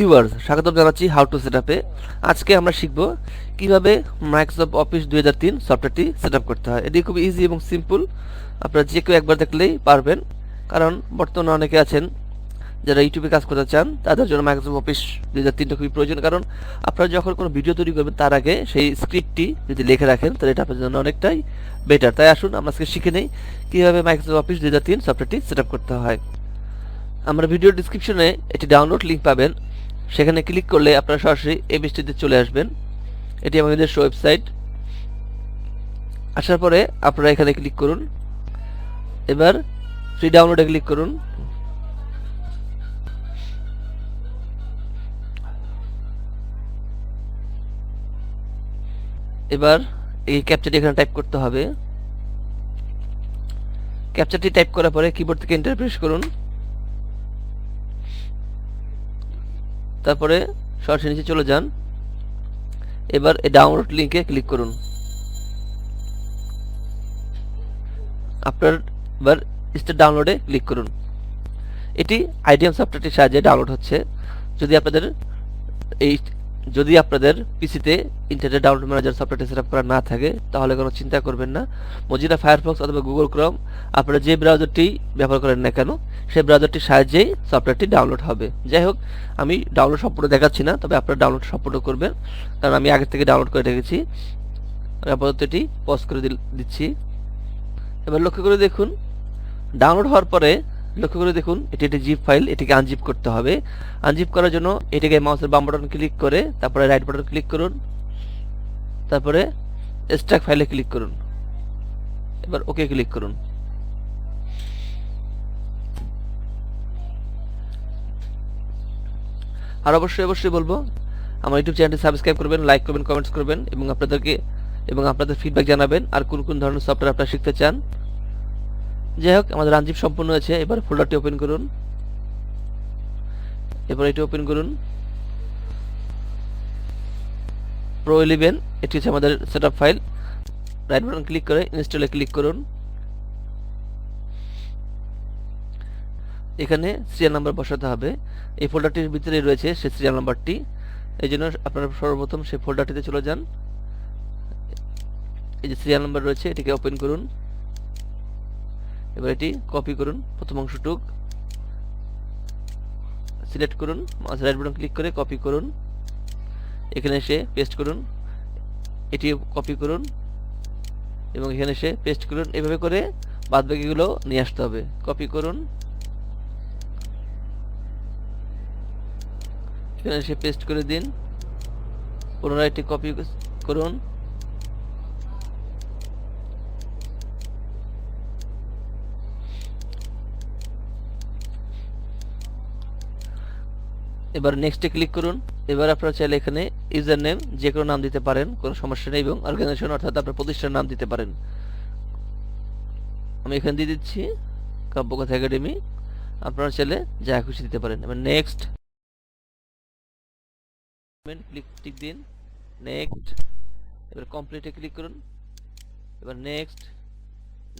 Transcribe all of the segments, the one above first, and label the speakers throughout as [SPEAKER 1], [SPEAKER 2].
[SPEAKER 1] Viewers স্বাগতম জানাচ্ছি how to set আপে আজকে আমরা শিখব কীভাবে মাইক্রোসফট অফিস দুই হাজার তিন সফটওয়্যারটি সেট আপ করতে হয়। এটি খুব ইজি এবং সিম্পল আপনারা যে কেউ একবার দেখলেই পারবেন। কারণ বর্তমানে অনেকে আছেন যারা ইউটিউবে কাজ করতে চান, তাদের জন্য মাইক্রোসফট অফিস দুই হাজার তিনটা খুবই প্রয়োজন। কারণ আপনারা যখন কোনো ভিডিও তৈরি করবেন, তার আগে সেই স্ক্রিপ্টটি যদি লিখে রাখেন, তাহলে এটা আপনার জন্য অনেকটাই বেটার তাই আসুন, আমরা আজকে শিখে নেই কীভাবে মাইক্রোসফট অফিস দুই হাজার তিন সফটওয়্যারটি সেট আপ করতে হয়। আমরা ভিডিও ডিসক্রিপশনে একটি ডাউনলোড লিঙ্ক পাবেন। সেখানে ক্লিক করলে আপনারা সরাসরি এই পেজটিতে চলে আসবেন। এটি আমাদের ওয়েবসাইট আসার পরে আপনারা এখানে ক্লিক করুন। এবার ফ্রি ডাউনলোডে ক্লিক করুন। এবার এই ক্যাপচারটি এখানে টাইপ করতে হবে। ক্যাপচারটি টাইপ করার পরে কিবোর্ড থেকে এন্টার প্রেস করুন। তারপরে সরাসরি নিচে চলে যান। এবার এই ডাউনলোড লিঙ্কে ক্লিক করুন। আপনার এবার স্টার ডাউনলোডে ক্লিক করুন। এটি আইডিএম সফটওয়্যারটির সাহায্যে ডাউনলোড হচ্ছে। যদি আপনাদের এই যদি আপনাদের পিসিতে ইন্টারনেট ডাউনলোড ম্যানেজার সফটওয়্যারটি সেট করা না থাকে, তাহলে কোনো চিন্তা করবেন না। মজিলা ফায়ারফক্স অথবা গুগল ক্রম আপনারা যে ব্রাউজারটি ব্যবহার করেন না কেন, সেই ব্রাউজারটির সাহায্যেই সফটওয়্যারটি ডাউনলোড হবে। যাই হোক, আমি ডাউনলোড সম্পূর্ণ দেখাচ্ছি না, তবে আপনারা ডাউনলোড সম্পূর্ণ করবেন। কারণ আমি আগে থেকে ডাউনলোড করে রেখেছি। আপাতত এটি পজ করে দিচ্ছি। এবার লক্ষ্য করে দেখুন ডাউনলোড হওয়ার পরে লক্ষ্য করে দেখুন, এটি একটি জিপ ফাইল এটিকে আনজিপ করতে হবে। আনজিপ করার জন্য এটিকে মাউসের বাম বাটন ক্লিক করে, তারপরে রাইট বাটন ক্লিক করুন, তারপরে এক্সট্রাক্ট ফাইলে ক্লিক করুন। এবার ওকে ক্লিক করুন। আর অবশ্যই অবশ্যই বলব, আমার ইউটিউব চ্যানেলটি সাবস্ক্রাইব করবেন লাইক করবেন কমেন্টস করবেন, এবং আপনাদেরকে, এবং আপনাদের ফিডব্যাক জানাবেন, আর কোন কোন ধরনের সফটওয়্যার আপনারা শিখতে চান। যাই হোক, আমাদের আনজিপ সম্পূর্ণ হয়েছে এবার ফোল্ডারটি ওপেন করুন। এবার এটি ওপেন করুন। প্রো ইলেভেন এটি হচ্ছে আমাদের setup file right button click করে ইনস্টলে ক্লিক করুন। এখানে সিরিয়াল নাম্বার বসাতে হবে। এই ফোল্ডারটির ভিতরে রয়েছে সেই সিরিয়াল নাম্বারটি এই জন্য আপনারা সর্বপ্রথম সেই ফোল্ডারটিতে চলে যান। এই যে সিরিয়াল নাম্বার রয়েছে, এটিকে ওপেন করুন। এবার এটি কপি করুন, প্রথম অংশটুক। সিলেক্ট করুন রাইট বাটন ক্লিক করে কপি করুন। এখানে এসে পেস্ট করুন এটি কপি করুন। এবং এখানে এসে পেস্ট করুন, এভাবে করে বাদবাকিগুলো নিয়ে আসতে হবে। কপি করুন। এখানে এসে পেস্ট করে দিন। পুনরায় এটি কপি করুন। এবার নেক্সটে ক্লিক করুন। এবার আপনারা চাইলে এখানে ইউজার নেম যে কোনো নাম দিতে পারেন, কোনো সমস্যা নেই এবং অর্গানাইজেশন অর্থাৎ আপনার প্রতিষ্ঠানের নাম দিতে পারেন। আমি এখানে দিয়ে দিচ্ছি কাব্যকথা একাডেমি আপনারা চাইলে যা খুশি দিতে পারেন। এবার নেক্সট ক্লিক টিক দিন। নেক্সট এবার কমপ্লিটে ক্লিক করুন। এবার নেক্সট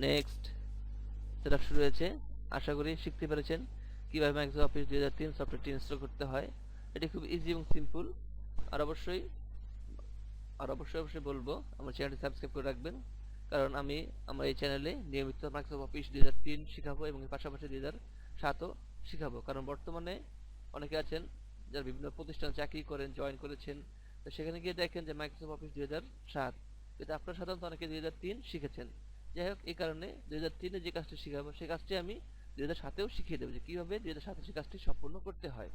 [SPEAKER 1] নেক্সট সেটা শুরু হয়েছে। আশা করি শিখতে পেরেছেন। কীভাবে মাইক্রোসফট অফিস দুই হাজার তিন সফটওয়্যারটি ইনস্টল করতে হয়, এটি খুব ইজি এবং সিম্পল আর অবশ্যই আর অবশ্যই অবশ্যই বলব, আমার চ্যানেলটি সাবস্ক্রাইব করে রাখবেন। কারণ আমি আমার এই চ্যানেলে নিয়মিত মাইক্রোসফট অফিস দুই হাজার তিন শেখাবো এবং পাশাপাশি দুই হাজার সাতও শেখাবো। কারণ বর্তমানে অনেকে আছেন যারা বিভিন্ন প্রতিষ্ঠানে চাকরি করেন জয়েন করেছেন, তো সেখানে গিয়ে দেখেন যে মাইক্রোসফট অফিস দুই হাজার সাত, কিন্তু আপনারা সাধারণত অনেকে দুই হাজার তিন শিখেছেন। যাই হোক, এই কারণে দুই হাজার তিনে যে কাজটি শেখাবো, সেই কাজটি আমি দুই হাজার সাতেও শিখিয়ে দেবো যে কীভাবে দুই হাজার কাজটি সম্পূর্ণ করতে হয়।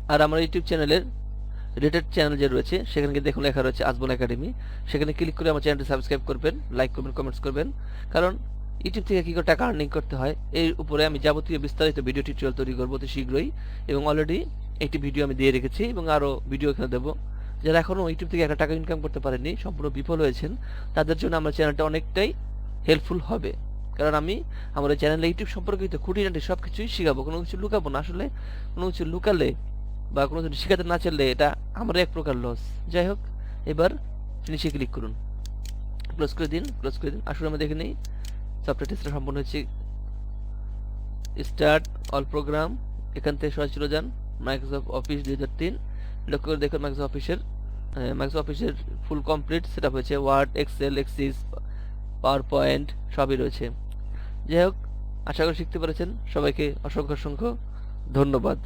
[SPEAKER 1] আর আমার ইউটিউব চ্যানেলের রিলেটেড চ্যানেল যে রয়েছে, সেখানে গিয়ে দেখুন লেখা রয়েছে আজবল একাডেমি। সেখানে ক্লিক করে আমার চ্যানেলটি সাবস্ক্রাইব করবেন, লাইক করবেন, কমেন্টস করবেন। কারণ ইউটিউব থেকে কী করে টাকা আর্নিং করতে হয়, এর উপরে আমি যাবতীয় বিস্তারিত ভিডিও টিউটোরিয়াল তৈরি করব অতি শীঘ্রই এবং অলরেডি একটি ভিডিও আমি দিয়ে রেখেছি এবং আরও ভিডিও এখানে দেবো। যারা এখনও ইউটিউব থেকে একটা টাকা ইনকাম করতে পারেননি, সম্পূর্ণ বিফল হয়েছেন, তাদের জন্য আমার চ্যানেলটা অনেকটাই হেল্পফুল হবে। কারণ আমি এই চ্যানেলে ইউটিউব সম্পর্কিত খুঁটিনাটি সব কিছুই শেখাবো, কোনো কিছু লুকাবো না। আসলে কোনো কিছু লুকালে বা কোনো কিছু শেখাতে না চাইলে এটা আমার এক প্রকার লস যাই হোক, এবার ফিনিশে ক্লিক করুন। ক্লোজ করে দিন ক্লোজ করে দিন। আসলে আমরা দেখে নিই সফটওয়্যার টেস্টটা সম্পূর্ণ হয়েছে। স্টার্ট অল প্রোগ্রাম এখান থেকে সরাসরি যান। মাইক্রোসফট অফিস দুই হাজার তিন। লক্ষ্য করে দেখুন মাইক্রোসফট অফিসের মাইক্রোসফট অফিসের ফুল কমপ্লিট সেট হয়েছে। Word Excel Access PowerPoint সবই রয়েছে। যাই হোক, আশা করি শিখতে পেরেছেন। সবাইকে অসংখ্য অসংখ্য ধন্যবাদ।